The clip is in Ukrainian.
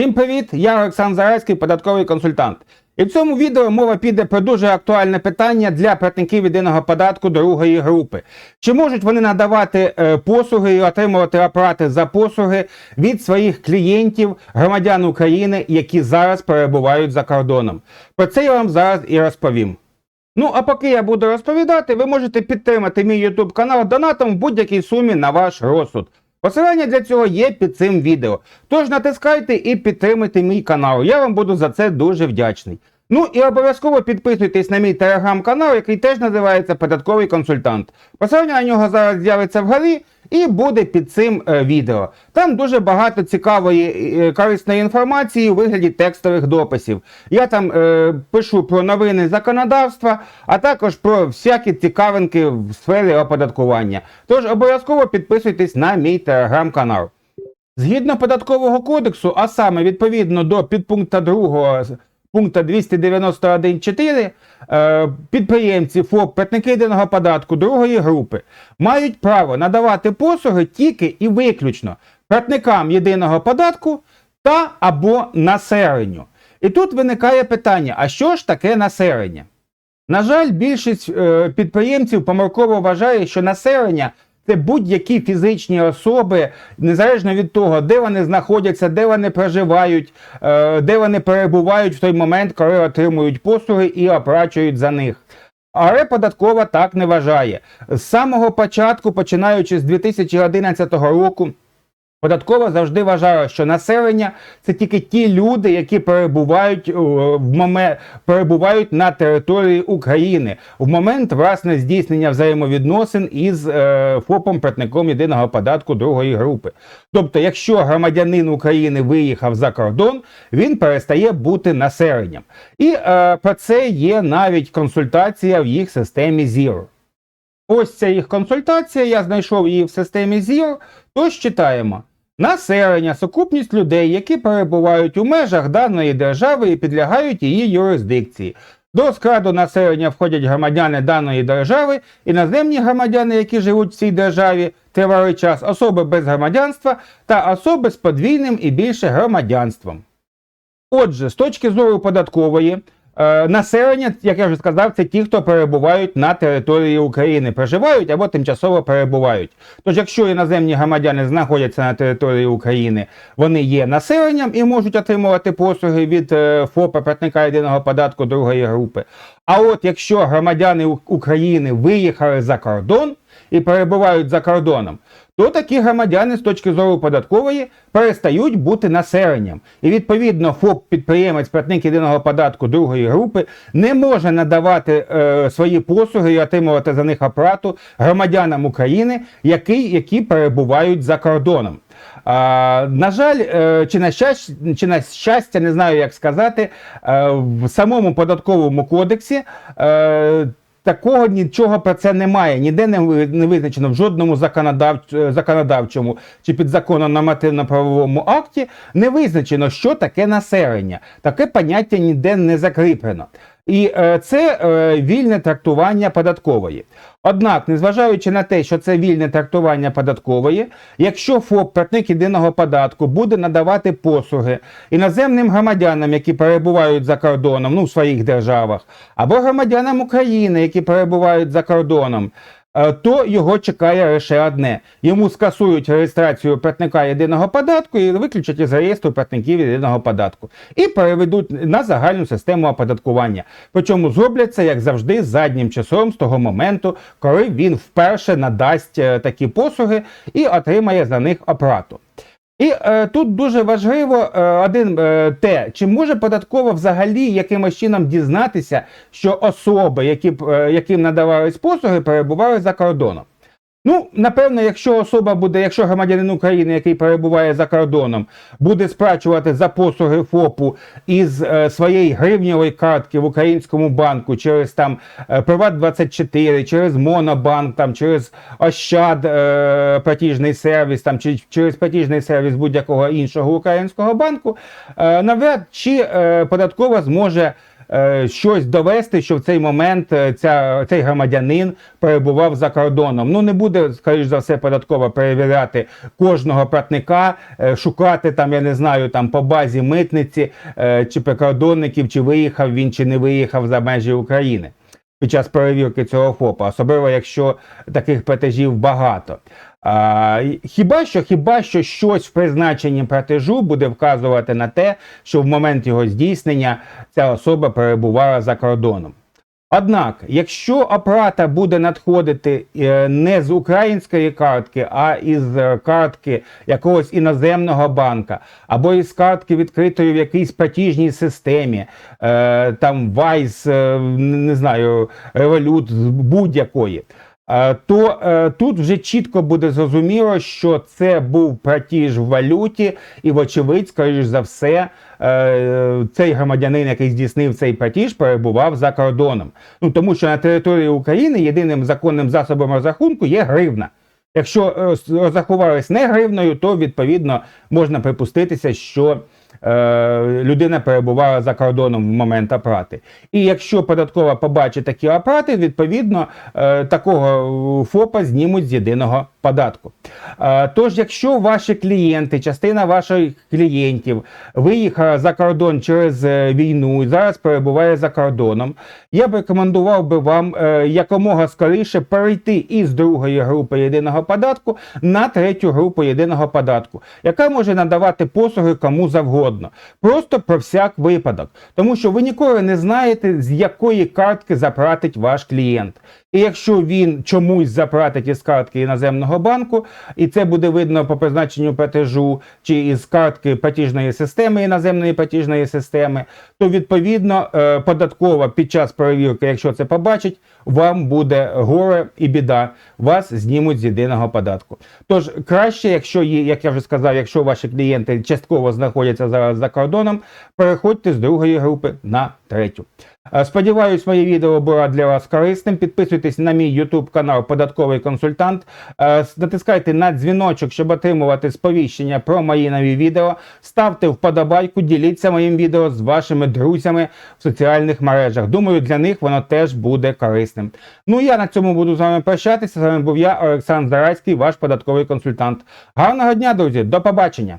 Всім привіт! Я Олександр Зарецький, податковий консультант. І в цьому відео мова піде про дуже актуальне питання для платників єдиного податку другої групи. Чи можуть вони надавати е, послуги і отримувати апарати за послуги від своїх клієнтів, громадян України, які зараз перебувають за кордоном? Про це я вам зараз і розповім. Ну, а поки я буду розповідати, ви можете підтримати мій YouTube канал донатом в будь-якій сумі на ваш розсуд. Посилання для цього є під цим відео. Тож натискайте і підтримуйте мій канал. Я вам буду за це дуже вдячний. Ну і обов'язково підписуйтесь на мій телеграм-канал, який теж називається Податковий консультант. Посилання на нього зараз з'явиться вгорі і буде під цим е, відео. Там дуже багато цікавої е, корисної інформації у вигляді текстових дописів. Я там е, пишу про новини законодавства, а також про всякі цікавинки в сфері оподаткування. Тож обов'язково підписуйтесь на мій телеграм-канал. Згідно податкового кодексу, а саме відповідно до підпункта 2 пункта 291.4, е, підприємці ФОП платники єдиного податку другої групи мають право надавати послуги тільки і виключно платникам єдиного податку та або населенню. І тут виникає питання: а що ж таке населення? На жаль, більшість е, підприємців помилково вважає, що населення це будь-які фізичні особи, незалежно від того, де вони знаходяться, де вони проживають, е, де вони перебувають в той момент, коли отримують послуги і оплачують за них. Але податкова так не вважає. З самого початку, починаючи з 2011 року, Податкова завжди вважала, що населення це тільки ті люди, які перебувають е, в момент перебувають на території України в момент власне здійснення взаємовідносин із е, ФОПом платником єдиного податку другої групи. Тобто, якщо громадянин України виїхав за кордон, він перестає бути населенням. І е, про це є навіть консультація в їх системі ZIRO. Ось ця їх консультація. Я знайшов її в системі ZIRO. Тож читаємо. Населення, сукупність людей, які перебувають у межах даної держави і підлягають її юрисдикції. До складу населення входять громадяни даної держави, іноземні громадяни, які живуть в цій державі тривалий час, особи без громадянства та особи з подвійним і більше громадянством. Отже, з точки зору податкової, населення, як я вже сказав, це ті, хто перебувають на території України, проживають або тимчасово перебувають. Тож, якщо іноземні громадяни знаходяться на території України, вони є населенням і можуть отримувати послуги від е, ФОПа платника єдиного податку другої групи. А от якщо громадяни України виїхали за кордон і перебувають за кордоном, то такі громадяни з точки зору податкової перестають бути населенням. І відповідно ФОП підприємець платник єдиного податку другої групи не може надавати е, свої послуги і отримувати за них оплату громадянам України, які, які перебувають за кордоном. А, На жаль, е, чи на щастя, чи на щастя, не знаю, як сказати, е, в самому податковому кодексі е, Такого нічого про це немає. Ніде не визначено в жодному законодавч... законодавчому чи підзаконно нормативно-правовому акті не визначено, що таке населення. Таке поняття ніде не закріплено. І е, це е, вільне трактування податкової. Однак, незважаючи на те, що це вільне трактування податкової, якщо ФОП платник єдиного податку буде надавати послуги іноземним громадянам, які перебувають за кордоном, ну в своїх державах, або громадянам України, які перебувають за кордоном. Е, то його чекає лише одне: йому скасують реєстрацію платника єдиного податку і виключать із реєстру платників єдиного податку і переведуть на загальну систему оподаткування. Причому зроблять це, як завжди, заднім часом з того моменту, коли він вперше надасть е, такі послуги і отримає за них оплату. І е, тут дуже важливо е, один е, те, чи може податково взагалі якимось чином дізнатися, що особи, які, е, яким надавались послуги, перебували за кордоном. Ну, напевно, якщо особа буде, якщо громадянин України, який перебуває за кордоном, буде сплачувати за послуги ФОПу із е, своєї гривневої картки в українському банку через там е, Приват 24 через Монобанк, там через Ощад е, платіжний сервіс, там чи через платіжний сервіс будь-якого іншого українського банку, е, навряд чи е, податкова зможе щось довести, що в цей момент е, ця, цей громадянин перебував за кордоном. Ну не буде, скоріш за все, податково перевіряти кожного платника, е, шукати там, я не знаю, там по базі митниці е, чи прикордонників, чи виїхав він, чи не виїхав за межі України. Під час перевірки цього ФОПа, особливо якщо таких платежів багато. А, хіба що, хіба що щось в призначенні платежу буде вказувати на те, що в момент його здійснення ця особа перебувала за кордоном. Однак, якщо оплата буде надходити е, не з української картки, а із е, картки якогось іноземного банка, або із картки відкритої в якійсь платіжній системі, е, там е, не знаю, Revolut, будь-якої, то е, тут вже чітко буде зрозуміло, що це був платіж в валюті, і, вочевидь, скоріш за все, е, цей громадянин, який здійснив цей платіж, перебував за кордоном. Ну тому що на території України єдиним законним засобом розрахунку є гривна. Якщо е, розрахувались не гривною, то відповідно можна припуститися, що е, людина перебувала за кордоном в момент оплати. І якщо податкова побачить такі оплати, відповідно е, такого ФОПа знімуть з єдиного податку. Е, Тож, якщо ваші клієнти, частина ваших клієнтів виїхала за кордон через е, війну і зараз перебуває за кордоном, я б рекомендував би вам е, якомога скоріше перейти із другої групи єдиного податку на третю групу єдиного податку, яка може надавати послуги кому завгодно. Просто про всяк випадок. Тому що ви ніколи не знаєте, з якої картки заплатить ваш клієнт. І якщо він чомусь заплатить із картки іноземного банку, і це буде видно по призначенню платежу чи із картки платіжної системи іноземної платіжної системи, то відповідно е, податкова під час перевірки, якщо це побачить, вам буде горе і біда. Вас знімуть з єдиного податку. Тож краще, якщо є, як я вже сказав, якщо ваші клієнти частково знаходяться зараз за кордоном, переходьте з другої групи на третю. Е, Сподіваюсь, моє відео було для вас корисним. Підписуйтесь на мій YouTube канал Податковий консультант. Е, Натискайте на дзвіночок, щоб отримувати сповіщення про мої нові відео. Ставте вподобайку, діліться моїм відео з вашими друзями в соціальних мережах. Думаю, для них воно теж буде корисним. Ну я на цьому буду з вами прощатися. З вами був я, Олександр Зарайський, ваш податковий консультант. Гарного дня, друзі, до побачення!